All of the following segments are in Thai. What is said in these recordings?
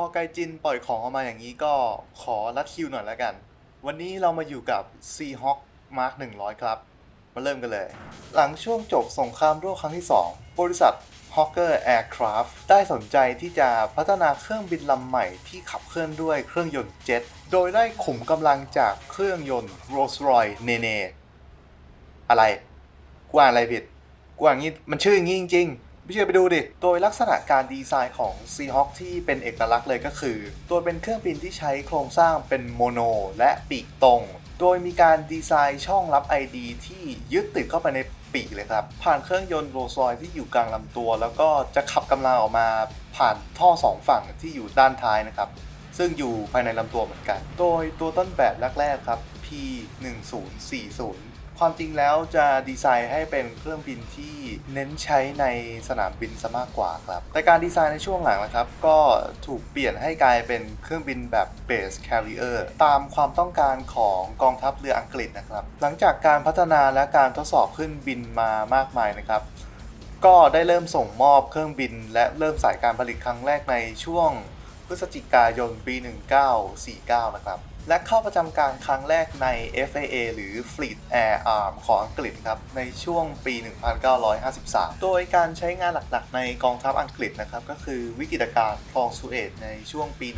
พอไกจินปล่อยของออกมาอย่างนี้ก็ขอรัดคิวหน่อยแล้วกัน วันนี้เรามาอยู่กับ Seahawk Mark 100 ครับ มาเริ่มกันเลย หลังช่วงจบสงครามโลกครั้งที่ 2 บริษัท Hawker Aircraft ได้สนใจที่จะพัฒนาเครื่องบินลำใหม่ที่ขับเคลื่อนด้วยเครื่องยนต์เจ็ต โดยได้ขุมกำลังจากเครื่องยนต์ Rolls-Royce Nene อะไรกูอ่านอะไรผิดกูอ่านงี้มันชื่ออย่างงี้จริงๆ ไม่เชื่อไปดูดิ โดยลักษณะการดีไซน์ของ Seahawk ที่เป็นเอกลักษณ์เลยก็คือ ตัวเป็นเครื่องบินที่ใช้โครงสร้างเป็นโมโนและปีกตรง โดยมีการดีไซน์ช่องรับ ID ที่ยึดติดเข้าไปในปีกเลยครับ ผ่านเครื่องยนต์โรลส์รอยที่อยู่กลางลำตัว แล้วก็จะขับกำลังออกมาผ่านท่อสองฝั่งที่อยู่ด้านท้ายนะครับ ซึ่งอยู่ภายในลำตัวเหมือนกัน โดยตัวต้นแบบแรกๆครับ P1040 ความจริงแล้วจะดีไซน์ให้เป็นเครื่องบินที่เน้นใช้ในสนามบินซะมากกว่าครับ แต่การดีไซน์ในช่วงหลังนะครับก็ถูกเปลี่ยนให้กลายเป็นเครื่องบินแบบ Base Carrier ตามความต้องการของกองทัพเรืออังกฤษนะครับ หลังจากการพัฒนาและการทดสอบขึ้นบินมามากมายนะครับ ก็ได้เริ่มส่งมอบเครื่องบิน และเริ่มสายการผลิตครั้งแรกในช่วงพฤศจิกายนปี 1949 นะครับ และเข้าประจำการครั้งแรกใน FAA หรือ Fleet Air Arm ของอังกฤษครับในช่วงปี 1953 โดยการใช้งานหลักๆ ในกองทัพอังกฤษนะครับก็คือวิกฤตการณ์คลองสุเอตในช่วงปี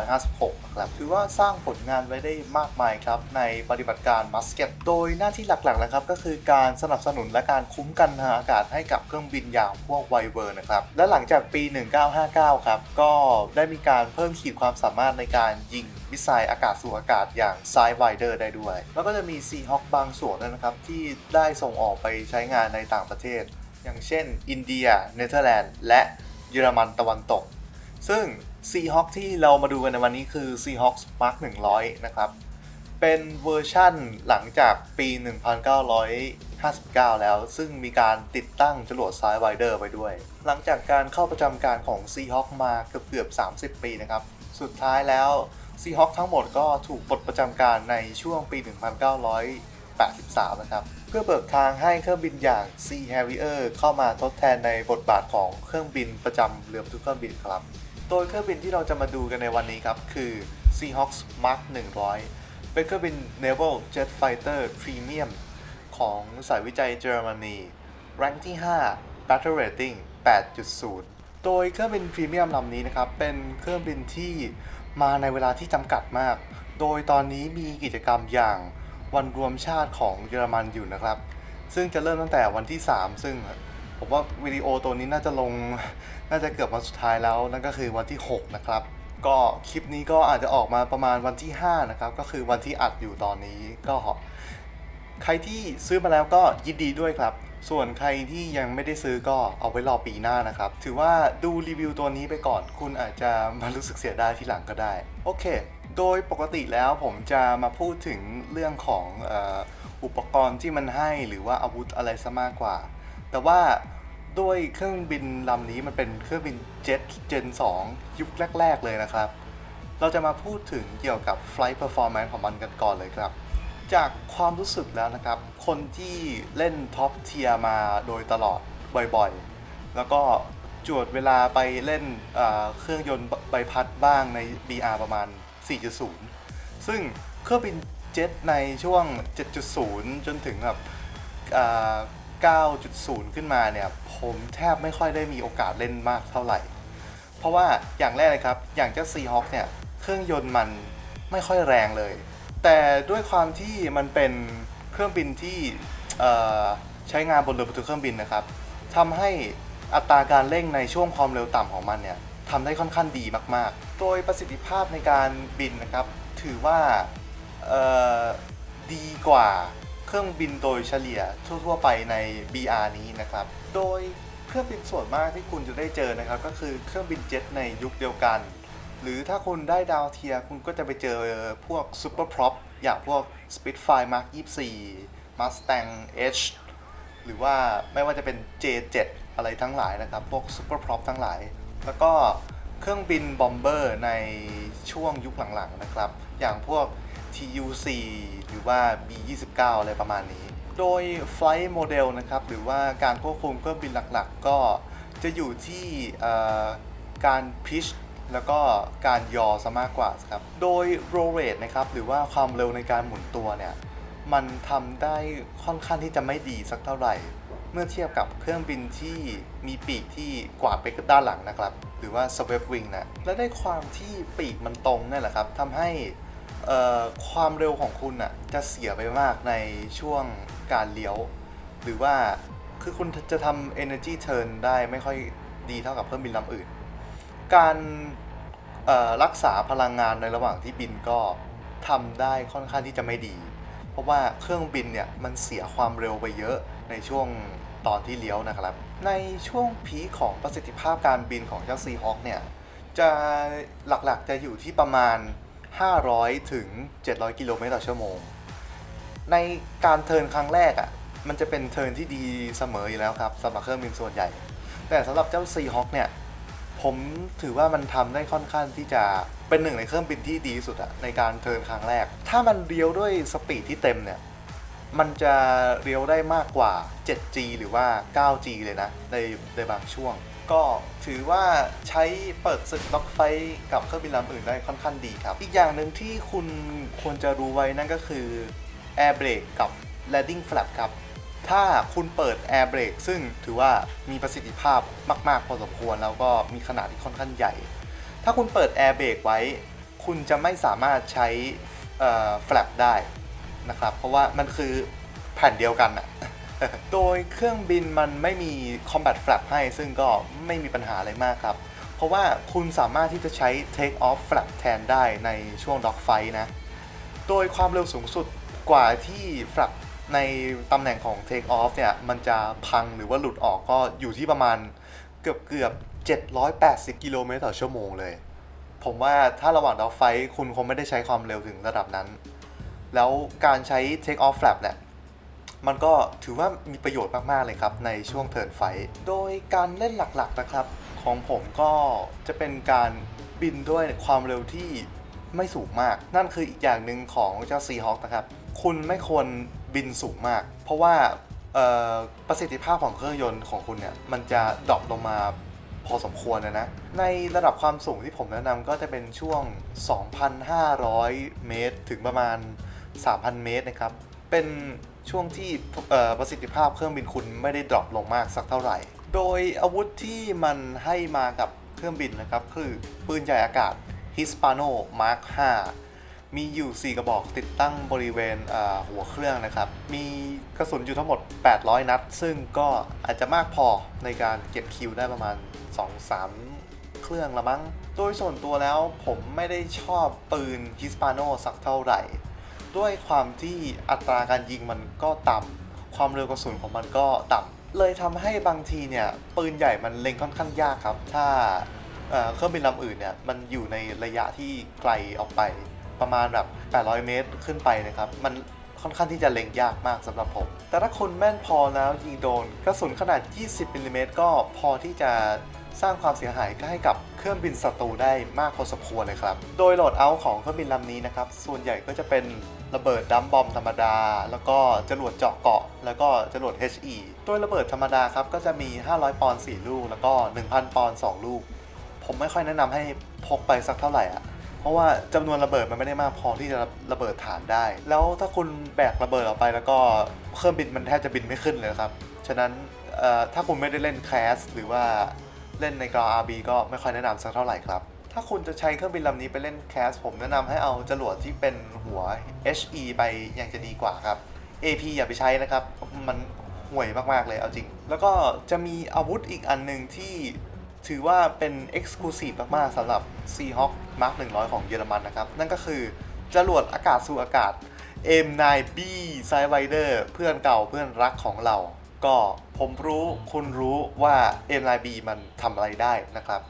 1956นะครับถือว่าสร้างผลงานไว้ได้มากมายครับในปฏิบัติการมัสเก็ตโดยหน้าที่หลักๆนะครับก็คือการสนับสนุนและการคุ้มกันทางอากาศให้กับเครื่องบินยางพวกไวเวอร์นะครับและหลังจากปี 1959 ครับก็ได้มีการเพิ่มขีดความสามารถในการยิง มิสไซล์อากาศสู่อากาศอย่าง s i d e w i d e r ได้ด้วย แล้วก็จะมี Seahawk บางส่วนนะครับที่ได้ส่งออกไปใช้งานในต่างประเทศ อย่างเช่น อินเดีย เนเธอร์แลนด์ และเยอรมันตะวันตก ซึ่ง Seahawk ที่เรามาดูกันในวันนี้คือ Seahawk Mark 100 นะครับ เป็นเวอร์ชั่นหลังจากปี 1959 แล้ว ซึ่งมีการติดตั้งจรวด s i d e w i d e r ไว้ด้วย หลังจากการเข้าประจำการของ Seahawk มาเกือบเกือบ 30 ปีนะครับ สุดท้ายแล้ว Seahawk ทั้งหมดก็ถูกปลดประจำการในช่วงปี 1983 นะครับ เพื่อเบิกทางให้เครื่องบินอย่าง Sea Harrier เข้ามาทดแทนในบทบาทของเครื่องบินประจำเรือทุกเครื่องบินครับ โดยเครื่องบินที่เราจะมาดูกันในวันนี้ครับ คือ Seahawk Mark 100 เป็นเครื่องบิน Naval Jet Fighter Premium ของสายวิจัยเยอรมนีแรงที่ 5 Battle Rating 8.0 โดยเครื่องบินพรีเมียมลำนี้นะครับ เป็นเครื่องบินที่ มาในเวลาที่จำกัดมาก โดยตอนนี้มีกิจกรรมอย่างวันรวมชาติของเยอรมันอยู่นะครับ ซึ่งจะเริ่มตั้งแต่วันที่ 3 ซึ่งผมว่าวิดีโอตัวนี้น่าจะลงน่าจะเกือบวันสุดท้ายแล้ว นั่นก็คือวันที่ 6 นะครับ ก็คลิปนี้ก็อาจจะออกมาประมาณวันที่ 5 นะครับ ก็คือวันที่อัดอยู่ตอนนี้ก็ใครที่ซื้อมาแล้วก็ยินดีด้วยครับ ส่วนใครที่ยังไม่ได้ซื้อก็เอาไว้รอปีหน้านะครับ ถือว่าดูรีวิวตัวนี้ไปก่อน คุณอาจจะมารู้สึกเสียดายทีหลังก็ได้ โอเค โดยปกติแล้วผมจะมาพูดถึงเรื่องของอออุปกรณ์ที่มันให้หรือว่าอาวุธอะไรซะมากกว่า แต่ว่าด้วยเครื่องบินลำนี้มันเป็นเครื่องบินเจ็ตเจน2 ยุคแรก ๆ เลยนะครับ เราจะมาพูดถึงเกี่ยวกับ Flight Performance ของมันกันก่อนเลยครับ จากความรู้สึกแล้วนะครับ คนที่เล่นท็อปเทียมาโดยตลอดบ่อยๆ แล้วก็จวดเวลาไปเล่นเครื่องยนต์ใบพัดบ้างใน BR ประมาณ 4.0 ซึ่งเครื่องบินเจ็ตในช่วง 7.0 จนถึงแบบ9.0 ขึ้นมาเนี่ย ผมแทบไม่ค่อยได้มีโอกาสเล่นมากเท่าไหร่ เพราะว่าอย่างแรกเลยครับ อย่างเจ้า Seahawk เนี่ย เครื่องยนต์มันไม่ค่อยแรงเลย แต่ด้วยความที่มันเป็นเครื่องบินที่ใช้งานบนเรือบรรทุกเครื่องบินนะครับทำให้อัตราการเร่งในช่วงความเร็วต่ำของมันเนี่ยทำได้ค่อนข้างดีมาก ๆ โดยประสิทธิภาพในการบินนะครับ ถือว่าดีกว่าเครื่องบินโดยเฉลี่ยทั่ว ๆ ไปใน BR นี้นะครับ โดยเครื่องบินส่วนมากที่คุณจะได้เจอนะครับ ก็คือเครื่องบินเจ็ตในยุคเดียวกัน หรือถ้าคุณได้ดาวเทียร์คุณก็จะไปเจอพวกซูเปอร์พร็อพอย่างพวก Spitfire Mark 24 Mustang H หรือว่าไม่ว่าจะเป็น J7 อะไรทั้งหลายนะครับ พวกซูเปอร์พร็อพทั้งหลาย แล้วก็เครื่องบินบอมเบอร์ในช่วงยุคหลังๆนะครับ อย่างพวก TU4 หรือว่า B29 อะไรประมาณนี้ โดย Flight Model นะครับ หรือว่าการควบคุมเครื่องบินหลักๆ ก็จะอยู่ที่การพิช แล้วก็การยอซะมากกว่าครับ โดยโรเรทนะครับ หรือว่าความเร็วในการหมุนตัวเนี่ย มันทำได้ค่อนข้างที่จะไม่ดีสักเท่าไหร่ เมื่อเทียบกับเครื่องบินที่มีปีกที่กวาดไปด้านหลังนะครับ หรือว่า swept wing นะ และได้ความที่ปีกมันตรงนั่แหละครับทำให้ความเร็วของคุณอะจะเสียไปมากในช่วงการเลี้ยว หรือว่าคือคุณจะทำ energy turn ได้ไม่ค่อยดีเท่ากับเครื่องบินลำอื่น การรักษาพลังงานในระหว่างที่บินก็ทำได้ค่อนข้างที่จะไม่ดี เพราะว่าเครื่องบินเนี่ยมันเสียความเร็วไปเยอะในช่วงตอนที่เลี้ยวนะครับ ในช่วงพีของประสิทธิภาพการบินของเจ้า Seahawk เนี่ยจะหลักๆจะอยู่ที่ประมาณ 500 ถึง 700 กิโลเมตรต่อชั่วโมง ในการเทินครั้งแรกอะ่ะมันจะเป็นเทินที่ดีเสมออยู่แล้วครับสำหรับเครื่องบินส่วนใหญ่ แต่สำหรับเจ้า Seahawk เนี่ย ผมถือว่ามันทำได้ค่อนข้างที่จะเป็นหนึ่งในเครื่องบินที่ดีสุดอะในการเทิร์นครั้งแรก ถ้ามันเลี้ยวด้วยสปีดที่เต็มเนี่ย มันจะเลี้ยวได้มากกว่า 7G หรือว่า 9G เลยนะ ในในบางช่วง ก็ถือว่าใช้เปิดศึกน็อกไฟกับเครื่องบินลำอื่นได้ค่อนข้างดีครับ อีกอย่างหนึ่งที่คุณควรจะรู้ไว้นั่นก็คือ Air Brake กับ Landing Flap ครับ ถ้าคุณเปิด Air Brake ซึ่งถือว่ามีประสิทธิภาพมาก ๆ พอสมควร แล้วก็มีขนาดที่ค่อนข้างใหญ่ ถ้าคุณเปิด Air Brake ไว้ คุณจะไม่สามารถใช้เอ่อ flap ได้นะครับ เพราะว่ามันคือแผ่นเดียวกันอะโดยเครื่องบินมันไม่มี combat flap ให้ ซึ่งก็ไม่มีปัญหาอะไรมากครับ เพราะว่าคุณสามารถที่จะใช้ take off flap แทนได้ในช่วง dog fight นะ โดยความเร็วสูงสุดกว่าที่ฟลัก ในตำแหน่งของ Take Off เนี่ย มันจะพังหรือว่าหลุดออกก็อยู่ที่ประมาณเกือบเกือบ780 กิโลเมตรต่อชั่วโมงเลย ผมว่าถ้าระหว่างดอกไฟคุณคงไม่ได้ใช้ความเร็วถึงระดับนั้น แล้วการใช้ Take Off Flap เนี่ยมันก็ถือว่ามีประโยชน์มาก ๆ เลยครับ ในช่วงเทิร์นไฟ โดยการเล่นหลัก ๆ นะครับ ของผมก็จะเป็นการบินด้วยความเร็วที่ไม่สูงมาก นั่นคืออีกอย่างหนึ่งของเจ้า Seahawk นะครับ คุณไม่ควร บินสูงมาก เพราะว่าประสิทธิภาพของเครื่องยนต์ของคุณเนี่ยมันจะดรอปลงมาพอสมควรนะนะ ในระดับความสูงที่ผมแนะนำก็จะเป็นช่วง 2,500 เมตร ถึงประมาณ 3,000 เมตรนะครับ เป็นช่วงที่ประสิทธิภาพเครื่องบินคุณไม่ได้ดรอปลงมากสักเท่าไหร่ โดยอาวุธที่มันให้มากับเครื่องบินนะครับ คือปืนใหญ่อากาศ Hispano Mark 5 มีอยู่ 4 กระบอกติดตั้งบริเวณหัวเครื่องนะครับ มีกระสุนอยู่ทั้งหมด 800 นัด ซึ่งก็อาจจะมากพอในการเก็บคิวได้ประมาณ 2-3 เครื่องละมั้ง โดยส่วนตัวแล้วผมไม่ได้ชอบปืน Hispano สักเท่าไหร่ ด้วยความที่อัตราการยิงมันก็ต่ำ ความเร็วกระสุนของมันก็ต่ำ เลยทำให้บางทีเนี่ย ปืนใหญ่มันเล็งค่อนข้างยากครับ ถ้าเครื่องบินลำอื่นเนี่ยมันอยู่ในระยะที่ไกลออกไป ประมาณแบบ 800 เมตรขึ้นไปนะครับ มันค่อนข้างที่จะเล็งยากมากสำหรับผม แต่ถ้าคุณแม่นพอแล้วยิงโดนกระสุนขนาด 20มิลลิเมตรก็พอที่จะสร้างความเสียหายให้กับเครื่องบินศัตรูได้มากพอสมควรเลยครับ โดยโหลดเอาท์ของเครื่องบินลำนี้นะครับ ส่วนใหญ่ก็จะเป็นระเบิดดัมบอมธรรมดา แล้วก็จรวดเจาะเกาะ แล้วก็จรวด HE โดยระเบิดธรรมดาครับก็จะมี 500 ปอนด์4ลูก แล้วก็ 1,000 ปอนด์2ลูก ผมไม่ค่อยแนะนำให้พกไปสักเท่าไหร่อะ เพราะว่าจำนวนระเบิดมันไม่ได้มากพอที่จะระเบิดฐานได้ แล้วถ้าคุณแบกระเบิดออกไปแล้วก็เครื่องบินมันแทบจะบินไม่ขึ้นเลยครับ ฉะนั้นถ้าคุณไม่ได้เล่นแคสหรือว่าเล่นในกราว RB ก็ไม่ค่อยแนะนำสักเท่าไหร่ครับ ถ้าคุณจะใช้เครื่องบินลำนี้ไปเล่นแคสผมแนะนำให้เอาจรวดที่เป็นหัว HE ไปยังจะดีกว่าครับ AP อย่าไปใช้นะครับ มันห่วยมากๆเลยเอาจริง แล้วก็จะมีอาวุธอีกอันหนึ่งที่ ถือว่าเป็น Exclusive มากๆสำหรับ Seahawk Mark 100 ของเยอรมันนะครับ นั่นก็คือจรวดอากาศสู่อากาศ M9B Sidewinder เพื่อนเก่าเพื่อนรักของเรา ก็ผมรู้คุณรู้ว่า M9B มันทำอะไรได้นะครับ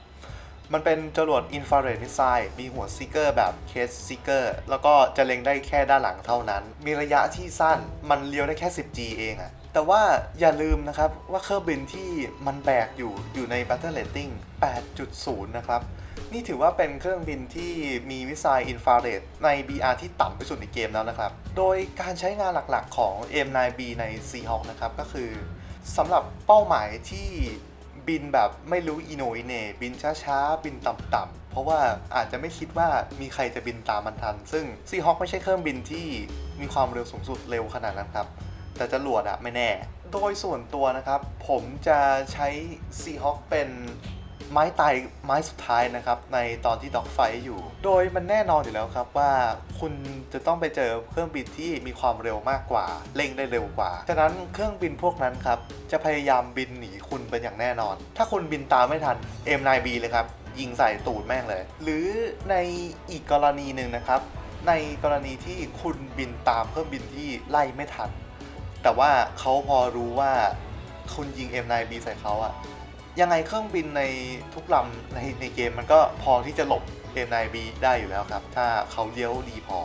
มันเป็นจรวดอินฟราเรดมิสไซล์มีหัวซิกเกอร์แบบเคสซิกเกอร์แล้วก็จะเล็งได้แค่ด้านหลังเท่านั้น มีระยะที่สั้นมันเลี้ยวได้แค่ 10G เองอะ แต่ว่าอย่าลืมนะครับว่าเครื่องบินที่มันแบกอยู่อยู่ใน Battle Rating 8.0 นะครับ นี่ถือว่าเป็นเครื่องบินที่มีมิสไซล์อินฟราเรดใน BR ที่ต่ำที่สุดในเกมแล้วนะครับ โดยการใช้งานหลักๆของ M9B ใน Seahawk นะครับ ก็คือสำหรับเป้าหมายที่บินแบบไม่รู้อีโนอีเน่บินช้าๆ บินต่ำเพราะว่าอาจจะไม่คิดว่ามีใครจะบินตามมันทัน ซึ่งซีฮอคไม่ใช่เครื่องบินที่มีความเร็วสูงสุดเร็วขนาดนั้นครับ แต่จรวดอะไม่แน่ โดยส่วนตัวนะครับ ผมจะใช้ซีฮอคเป็นไม้ตายไม้สุดท้ายนะครับ ในตอนที่ด็อกไฟอยู่ โดยมันแน่นอนอยู่แล้วครับว่าคุณจะต้องไปเจอเครื่องบินที่มีความเร็วมากกว่าเร่งได้เร็วกว่า ฉะนั้นเครื่องบินพวกนั้นครับ จะพยายามบินหนีคุณเป็นอย่างแน่นอน ถ้าคุณบินตามไม่ทัน M9B เลยครับ ยิงใส่ตูดแม่งเลย หรือในอีกกรณีหนึ่งนะครับ ในกรณีที่คุณบินตามเครื่องบินที่ไล่ไม่ทัน แต่ว่าเขาพอรู้ว่าคุณยิง M9B ใส่เขาอะยังไงเครื่องบินในทุกลำในในเกมมันก็พอที่จะหลบ M9B ได้อยู่แล้วครับ ถ้าเขาเลี้ยวดีพอ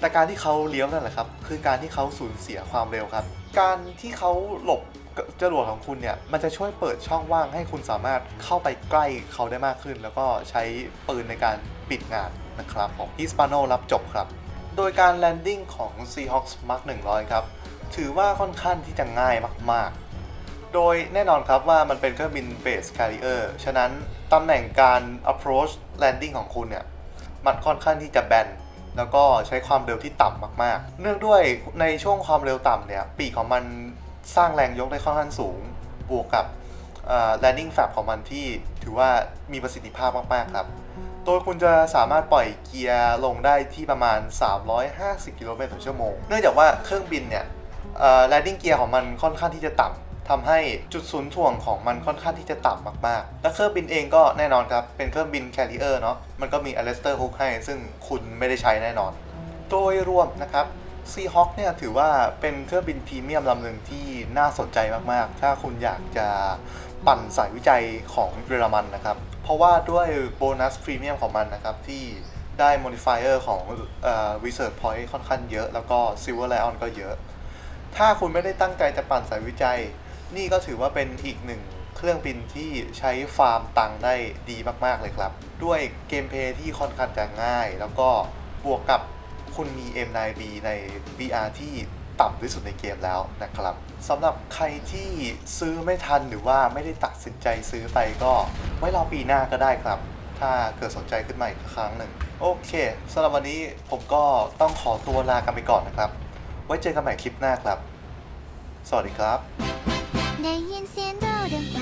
แต่การที่เขาเลี้ยวนั่นแหละครับ คือการที่เขาสูญเสียความเร็วครับ การที่เขาหลบจรวดของคุณเนี่ย มันจะช่วยเปิดช่องว่างให้คุณสามารถเข้าไปใกล้เขาได้มากขึ้น แล้วก็ใช้ปืนในการปิดงานนะครับของ Hispano รับจบครับ โดยการแลนดิ้งของ Seahawks Mark 100 ครับ ถือว่าค่อนข้างที่จะง่ายมากๆ โดยแน่นอนครับว่ามันเป็นเครื่องบิน Base Carrier ฉะนั้นตำแหน่งการ approach landing ของคุณเนี่ยมันค่อนข้างที่จะแบนแล้วก็ใช้ความเร็วที่ต่ำมากๆ เนื่องด้วยในช่วงความเร็วต่ำเนี่ยปีกของมันสร้างแรงยกได้ค่อนข้างสูง บวกกับเอ่อ landing flap ของมันที่ถือว่ามีประสิทธิภาพมากๆครับ โดยคุณจะสามารถปล่อยเกียร์ลงได้ที่ประมาณ 350 กิโลเมตรต่อชั่วโมง เนื่องจากว่าเครื่องบินเนี่ย เอ่อ landing gear ของมันค่อนข้างที่จะต่ำทำให้จุดศูนย์ถ่วงของมันค่อนข้างที่จะต่ำมากๆ และเครื่องบินเองก็แน่นอนครับ เป็นเครื่องบิน carrier เนาะมันก็มี arrestor hook ให้ ซึ่งคุณไม่ได้ใช้แน่นอน โดยรวมนะครับ Seahawk เนี่ยถือว่าเป็นเครื่องบินพรีเมียมลำหนึ่งที่น่าสนใจมากๆ ถ้าคุณอยากจะปั่นสายวิจัยของเยอรมันนะครับ เพราะว่าด้วยโบนัสพรีเมียมของมันนะครับ ที่ได้ modifier ของเอ่อ research point ค่อนข้างเยอะ แล้วก็ silver lion ก็เยอะ ถ้าคุณไม่ได้ตั้งใจจะปั่นสายวิจัย นี่ก็ถือว่าเป็นอีกหนึ่งเครื่องบินที่ใช้ฟาร์มตังได้ดีมากๆเลยครับ ด้วยเกมเพย์ที่ค่อนข้างจะง่าย แล้วก็บวกกับคุณมี M9B ใน VR ที่ต่ำที่สุดในเกมแล้วนะครับสำหรับใครที่ซื้อไม่ทันหรือว่าไม่ได้ตัดสินใจซื้อไปก็ไว้รอปีหน้าก็ได้ครับ ถ้าเกิดสนใจขึ้นมาอีกครั้งหนึ่ง โอเคสำหรับวันนี้ผมก็ต้องขอตัวลากันไปก่อนนะครับ ไว้เจอกันใหม่คลิปหน้าครับ สวัสดีครับ ได้ยินเสียงโดดินไป